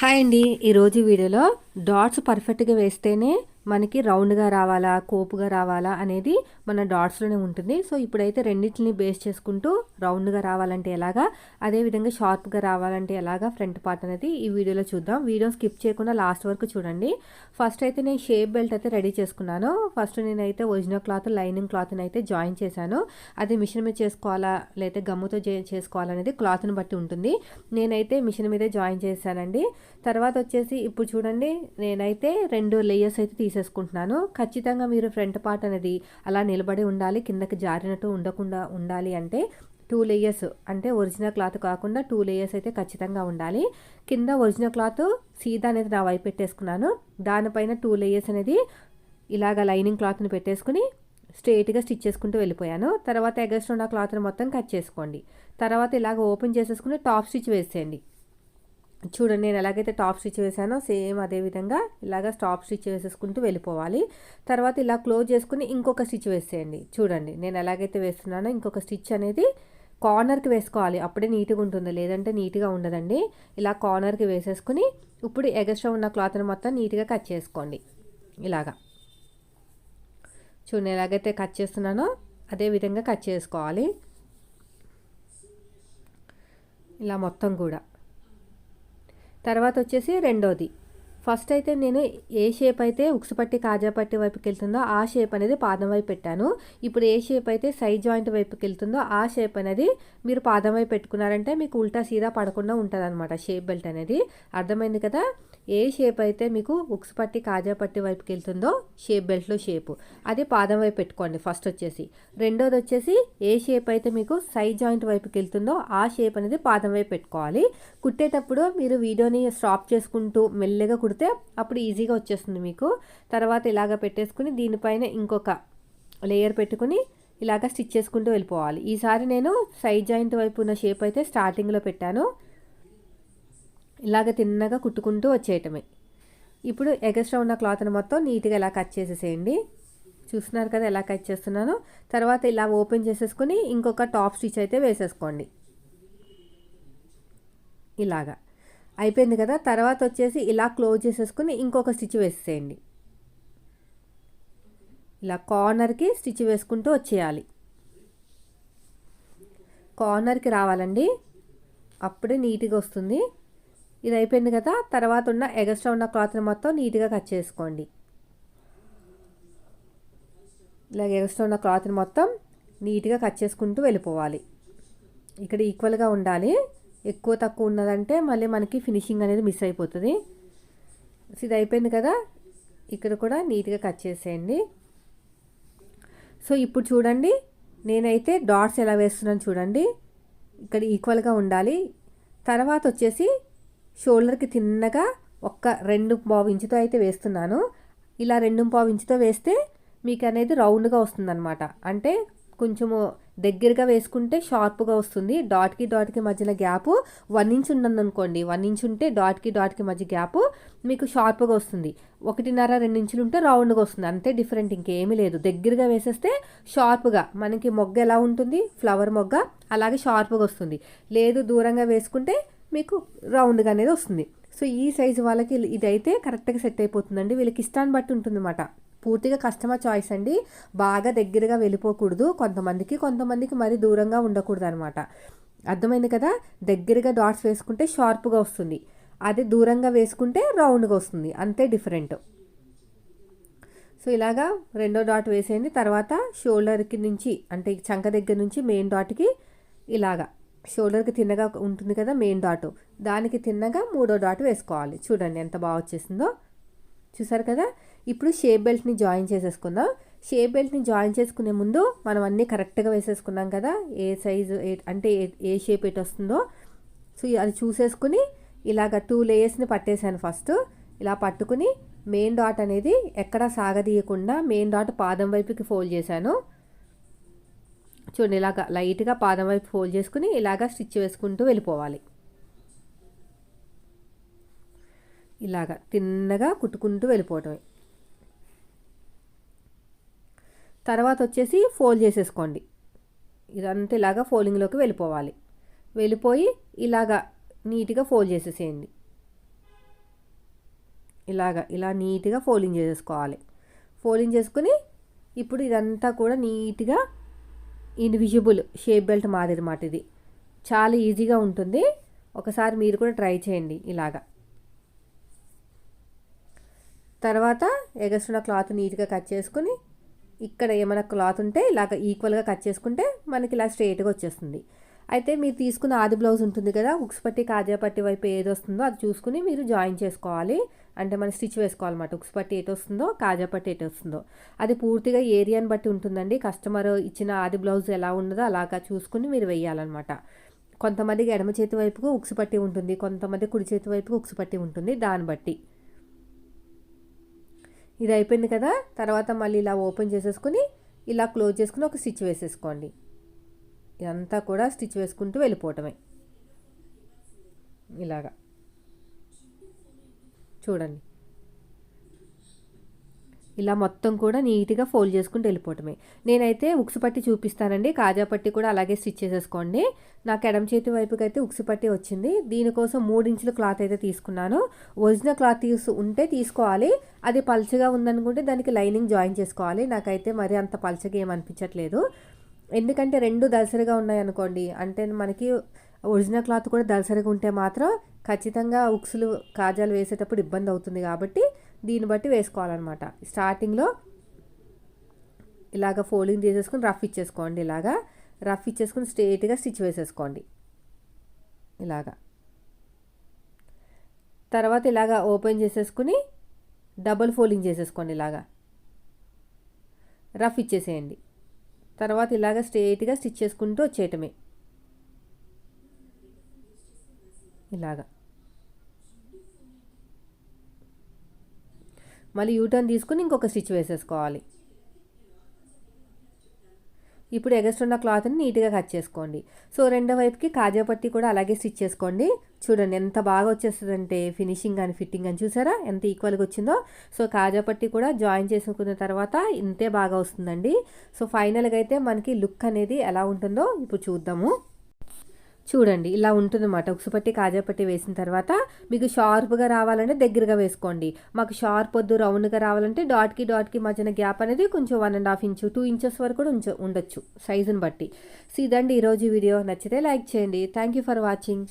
Hi అండి. ఈరోజు వీడియోలో డాట్స్ పర్ఫెక్ట్గా వేస్తేనే మనకి రౌండ్గా రావాలా కోపుగా రావాలా అనేది మన డాట్స్లోనే ఉంటుంది. సో ఇప్పుడైతే రెండింటిని బేస్ చేసుకుంటూ రౌండ్గా రావాలంటే ఎలాగా అదేవిధంగా షార్ప్గా రావాలంటే ఎలాగా ఫ్రంట్ పార్ట్ అనేది ఈ వీడియోలో చూద్దాం. వీడియో స్కిప్ చేయకుండా లాస్ట్ వరకు చూడండి. ఫస్ట్ అయితే నేను షేప్ బెల్ట్ అయితే రెడీ చేసుకున్నాను. ఫస్ట్ నేనైతే ఒరిజినల్ క్లాత్ లైనింగ్ క్లాత్ని అయితే జాయిన్ చేశాను. అది మిషన్ మీద చేసుకోవాలా లేదా గమ్ముతో చేసుకోవాలనేది క్లాత్ని బట్టి ఉంటుంది. నేనైతే మిషన్ మీదే జాయిన్ చేశానండి. తర్వాత వచ్చేసి ఇప్పుడు చూడండి నేనైతే రెండు లేయర్స్ అయితే తీసేసుకుంటున్నాను ఖచ్చితంగా మీరు ఫ్రంట్ పార్ట్ అనేది అలా నిలబడి ఉండాలి కిందకి జారినట్టు ఉండకుండా ఉండాలి అంటే టూ లేయర్స్ అంటే ఒరిజినల్ క్లాత్ కాకుండా టూ లేయర్స్ అయితే ఖచ్చితంగా ఉండాలి. కింద ఒరిజినల్ క్లాత్ సీదా అనేది నా వైపు పెట్టేసుకున్నాను. దానిపైన టూ లేయర్స్ అనేది ఇలాగ లైనింగ్ క్లాత్ని పెట్టేసుకుని స్ట్రేట్గా స్టిచ్ చేసుకుంటూ వెళ్ళిపోయాను. తర్వాత ఎగస్ట్ ఉన్న క్లాత్ని మొత్తం కట్ చేసుకోండి. తర్వాత ఇలాగ ఓపెన్ చేసేసుకుని టాప్ స్టిచ్ వేసేయండి. చూడండి నేను ఎలాగైతే టాప్ స్టిచ్ వేసానో సేమ్ అదే విధంగా ఇలాగ టాప్ స్టిచ్ వేసేసుకుంటూ వెళ్ళిపోవాలి. తర్వాత ఇలా క్లోజ్ చేసుకుని ఇంకొక స్టిచ్ వేసేయండి. చూడండి నేను ఎలాగైతే వేస్తున్నానో ఇంకొక స్టిచ్ అనేది కార్నర్కి వేసుకోవాలి. అప్పుడే నీట్గా ఉంటుంది లేదంటే నీట్గా ఉండదండి. ఇలా కార్నర్కి వేసేసుకుని ఇప్పుడు ఎగస్ట్రా ఉన్న క్లాత్ని మొత్తం నీట్గా కట్ చేసుకోండి. ఇలాగా. చూడండి ఎలాగైతే కట్ చేస్తున్నానో అదే విధంగా కట్ చేసుకోవాలి. ఇలా మొత్తం కూడా. తర్వాత వచ్చేసి రెండోది. ఫస్ట్ అయితే నేను ఏ షేప్ అయితే ఉక్సుపట్టి పట్టి కాజా పట్టి వైపుకి వెళ్తుందో ఆ షేప్ అనేది పాదం వైపు పెట్టాను. ఇప్పుడు ఏ షేప్ అయితే సైడ్ జాయింట్ వైపుకి వెళ్తుందో ఆ షేప్ అనేది మీరు పాదం వైపు పెట్టుకున్నారంటే మీకు ఉల్టా సీదా పడకుండా ఉంటుంది అనమాట షేప్ బెల్ట్ అనేది. అర్థమైంది కదా? ఏ షేప్ అయితే మీకు ఉక్స్ పట్టి కాజా పట్టి వైపుకి వెళ్తుందో షేప్ బెల్ట్లో షేపు అది పాదం వైపు పెట్టుకోండి ఫస్ట్ వచ్చేసి. రెండోది వచ్చేసి ఏ షేప్ అయితే మీకు సైడ్ జాయింట్ వైపుకి వెళ్తుందో ఆ షేప్ అనేది పాదం వైపు పెట్టుకోవాలి. కుట్టేటప్పుడు మీరు వీడియోని స్టాప్ చేసుకుంటూ మెల్లగా కుడితే అప్పుడు ఈజీగా వచ్చేస్తుంది మీకు. తర్వాత ఇలాగ పెట్టేసుకుని దీనిపైన ఇంకొక లేయర్ పెట్టుకుని ఇలాగ స్టిచ్ చేసుకుంటూ వెళ్ళిపోవాలి. ఈసారి నేను సైడ్ జాయింట్ వైపు ఉన్న షేప్ అయితే స్టార్టింగ్లో పెట్టాను. ఇలాగ తిన్నగా కుట్టుకుంటూ వచ్చేయటమే. ఇప్పుడు ఎగస్ట్రా ఉన్న క్లాత్ని మొత్తం నీట్గా ఎలా కట్ చేసేసేయండి. చూస్తున్నారు కదా ఎలా కట్ చేస్తున్నాను. తర్వాత ఇలా ఓపెన్ చేసేసుకుని ఇంకొక టాప్ స్టిచ్ అయితే వేసేసుకోండి. ఇలాగా. అయిపోయింది కదా? తర్వాత వచ్చేసి ఇలా క్లోజ్ చేసేసుకుని ఇంకొక స్టిచ్ వేసేయండి ఇలా కార్నర్కి స్టిచ్ వేసుకుంటూ వచ్చేయాలి. కార్నర్కి రావాలండి. అప్పుడే నీట్గా వస్తుంది. ఇది అయిపోయింది కదా తర్వాత ఉన్న ఎగస్ట్రా ఉన్న క్లాత్ని మొత్తం నీట్గా కట్ చేసుకోండి. ఇలాగ ఎగస్ట్రా ఉన్న క్లాత్ని మొత్తం నీట్గా కట్ చేసుకుంటూ వెళ్ళిపోవాలి. ఇక్కడ ఈక్వల్గా ఉండాలి. ఎక్కువ తక్కువ ఉన్నదంటే మళ్ళీ మనకి ఫినిషింగ్ అనేది మిస్ అయిపోతుంది. ఇది అయిపోయింది కదా ఇక్కడ కూడా నీట్గా కట్ చేసేయండి. సో ఇప్పుడు చూడండి నేనైతే డాట్స్ ఎలా వేస్తున్నాను చూడండి. ఇక్కడ ఈక్వల్గా ఉండాలి. తర్వాత వచ్చేసి షోల్డర్కి తిన్నగా ఒక్క రెండు పావు ఇంచుతో అయితే వేస్తున్నాను. ఇలా రెండు పావు ఇంచుతో వేస్తే మీకు అనేది రౌండ్గా వస్తుందన్నమాట. అంటే కొంచెము దగ్గరగా వేసుకుంటే షార్ప్గా వస్తుంది. డాట్కి డాట్కి మధ్యలో గ్యాప్ వన్ ఇంచ్ అనుకోండి వన్ ఇంచ్ ఉంటే డాట్కి డాట్కి మధ్య గ్యాప్ మీకు షార్ప్గా వస్తుంది. ఒకటిన్నర రెండు ఇంచులు ఉంటే రౌండ్గా వస్తుంది. అంతే డిఫరెంట్ ఇంకేమీ లేదు. దగ్గరగా వేసేస్తే షార్ప్గా మనకి మొగ్గ ఎలా ఉంటుంది? ఫ్లవర్ మొగ్గ అలాగే షార్ప్గా వస్తుంది. లేదు దూరంగా వేసుకుంటే మీకు రౌండ్గా అనేది వస్తుంది. సో ఈ సైజు వాళ్ళకి ఇదైతే కరెక్ట్గా సెట్ అయిపోతుందండి. వీళ్ళకి ఇష్టాన్ని బట్టి ఉంటుందన్నమాట. పూర్తిగా కస్టమర్ చాయిస్ అండి. బాగా దగ్గరగా వెళ్ళిపోకూడదు. కొంతమందికి కొంతమందికి మరీ దూరంగా ఉండకూడదు అనమాట అర్థమైంది కదా? దగ్గరగా డాట్స్ వేసుకుంటే షార్ప్గా వస్తుంది. అదే దూరంగా వేసుకుంటే రౌండ్గా వస్తుంది. అంతే డిఫరెంట్. సో ఇలాగా రెండో డాట్ వేసేయండి. తర్వాత షోల్డర్కి నుంచి అంటే చంక దగ్గర నుంచి మెయిన్ డాట్కి ఇలాగా. షోల్డర్కి తిన్నగా ఉంటుంది కదా మెయిన్ డాట్. దానికి తిన్నగా మూడో డాట్ వేసుకోవాలి. చూడండి ఎంత బాగా వచ్చేసిందో. చూసారు కదా? ఇప్పుడు షేప్ బెల్ట్ని జాయిన్ చేసేసుకుందాం. షేప్ బెల్ట్ని జాయిన్ చేసుకునే ముందు మనం అన్నీ కరెక్ట్గా వేసేసుకున్నాం కదా? ఏ సైజు అంటే ఏ షేప్ ఎటు వస్తుందో. సో అది చూసేసుకుని ఇలాగ టూ లేయర్స్ని పట్టేశాను ఫస్ట్. ఇలా పట్టుకుని మెయిన్ డాట్ అనేది ఎక్కడ సాగదీయకుండా మెయిన్ డాట్ పాదం వైపుకి ఫోల్డ్ చేశాను. చూడండి ఇలాగ లైట్గా పాదం వైపు ఫోల్డ్ చేసుకుని ఇలాగ స్టిచ్ వేసుకుంటూ వెళ్ళిపోవాలి. ఇలాగ తిన్నగా కుట్టుకుంటూ వెళ్ళిపోవటమే. తర్వాత వచ్చేసి ఫోల్డ్ చేసేసుకోండి. ఇదంతా ఇలాగా ఫోల్డింగ్లోకి వెళ్ళిపోవాలి. వెళ్ళిపోయి ఇలాగా నీట్గా ఫోల్డ్ చేసేసేయండి. ఇలాగ ఇలా నీట్గా ఫోల్డింగ్ చేసేసుకోవాలి. ఫోల్డింగ్ చేసుకుని ఇప్పుడు ఇదంతా కూడా నీట్గా ఇన్విజిబుల్ షేప్ బెల్ట్ మాదిరి మాట ఇది. చాలా ఈజీగా ఉంటుంది. ఒకసారి మీరు కూడా ట్రై చేయండి ఇలాగా. తర్వాత ఎగస్ట్రా క్లాత్ నీట్గా కట్ చేసుకుని ఇక్కడ ఏమైనా క్లాత్ ఉంటే ఇలాగ ఈక్వల్గా కట్ చేసుకుంటే మనకి ఇలా స్ట్రైట్గా వచ్చేస్తుంది. అయితే మీరు తీసుకున్న ఆది బ్లౌజ్ ఉంటుంది కదా ఉక్స్ పట్టి కాజా పట్టి వైపు ఏది వస్తుందో అది చూసుకుని మీరు జాయిన్ చేసుకోవాలి. అంటే మనం స్టిచ్ వేసుకోవాలన్నమాట. ఉక్స్ పట్టి ఎటు వస్తుందో కాజా పట్టి ఎటు వస్తుందో అది పూర్తిగా ఏరియాని బట్టి ఉంటుందండి. కస్టమర్ ఇచ్చిన ఆది బ్లౌజ్ ఎలా ఉన్నదో అలాగా చూసుకుని మీరు వేయాలన్నమాట కొంతమందికి ఎడమ చేతి వైపుకు ఉక్స్ పట్టి ఉంటుంది. కొంతమంది కుడి చేతి వైపుకు ఉక్స్ పట్టి ఉంటుంది దాన్ని బట్టి. ఇది అయిపోయింది కదా? తర్వాత మళ్ళీ ఇలా ఓపెన్ చేసేసుకుని ఇలా క్లోజ్ చేసుకుని ఒక స్టిచ్ వేసేసుకోండి. ఇదంతా కూడా స్టిచ్ వేసుకుంటూ వెళ్ళిపోవటమే. ఇలాగా. చూడండి. ఇలా మొత్తం కూడా నీట్గా ఫోల్డ్ చేసుకుంటూ వెళ్ళిపోవటమే. నేనైతే ఉక్సు పట్టి చూపిస్తానండి. కాజా పట్టి కూడా అలాగే స్టిచ్ చేసేసుకోండి. నాకు ఎడమ చేతి వైపుకి అయితే ఉక్సు పట్టి వచ్చింది. దీనికోసం మూడు ఇంచుల క్లాత్ అయితే తీసుకున్నాను. ఒరిజినల్ క్లాత్ తీసు ఉంటే తీసుకోవాలి. అది పల్చగా ఉందనుకుంటే దానికి లైనింగ్ జాయిన్ చేసుకోవాలి. నాకైతే మరి అంత పల్చగా ఏమనిపించట్లేదు ఎందుకంటే రెండు దలసరిగా ఉన్నాయనుకోండి అంటే మనకి ఒరిజినల్ క్లాత్ కూడా దలసరిగా ఉంటే మాత్రం ఖచ్చితంగా ఉక్సులు కాజాలు వేసేటప్పుడు ఇబ్బంది అవుతుంది కాబట్టి దీన్ని బట్టి వేసుకోవాలన్నమాట. స్టార్టింగ్లో ఇలాగ ఫోల్డింగ్ తీసేసుకుని రఫ్ ఇచ్చేసుకోండి ఇలాగా. రఫ్ ఇచ్చేసుకుని స్ట్రేట్గా స్టిచ్ వేసేసుకోండి. ఇలాగా. తర్వాత ఇలాగా ఓపెన్ చేసేసుకుని డబుల్ ఫోల్డింగ్ చేసేసుకోండి ఇలాగా. రఫ్ ఇచ్చేసేయండి. తర్వాత ఇలాగ స్ట్రేట్గా స్టిచ్ చేసుకుంటూ వచ్చేయటమే. ఇలాగా. మళ్ళీ యూటర్న్ తీసుకుని ఇంకొక స్టిచ్ వేసేసుకోవాలి. ఇప్పుడు ఎగస్ట్రున్న క్లాత్ని నీట్గా కట్ చేసుకోండి. సో రెండో వైపుకి కాజా పట్టి కూడా అలాగే స్టిచ్ చేసుకోండి. చూడండి ఎంత బాగా వచ్చేస్తుందంటే ఫినిషింగ్ కానీ ఫిట్టింగ్ అని చూసారా? ఎంత ఈక్వల్గా వచ్చిందో. సో కాజా పట్టి కూడా జాయిన్ చేసుకున్న తర్వాత ఇంతే బాగా వస్తుందండి. సో ఫైనల్గా అయితే మనకి లుక్ అనేది ఎలా ఉంటుందో ఇప్పుడు చూద్దాము. చూడండి ఇలా ఉంటుందన్నమాట. ఉక్సుపట్టి కాజాపట్టి వేసిన తర్వాత మీకు షార్ప్గా రావాలంటే దగ్గరగా వేసుకోండి. మాకు షార్ప్ వద్దు రౌండ్గా రావాలంటే డాట్కి డాట్కి మధ్యన గ్యాప్ అనేది కొంచెం one and half inch two inches వరకు కూడా ఉంచ ఉండొచ్చు. సైజుని బట్టి. సో ఇదండి ఈరోజు వీడియో. నచ్చితే లైక్ చేయండి. Thank you for watching.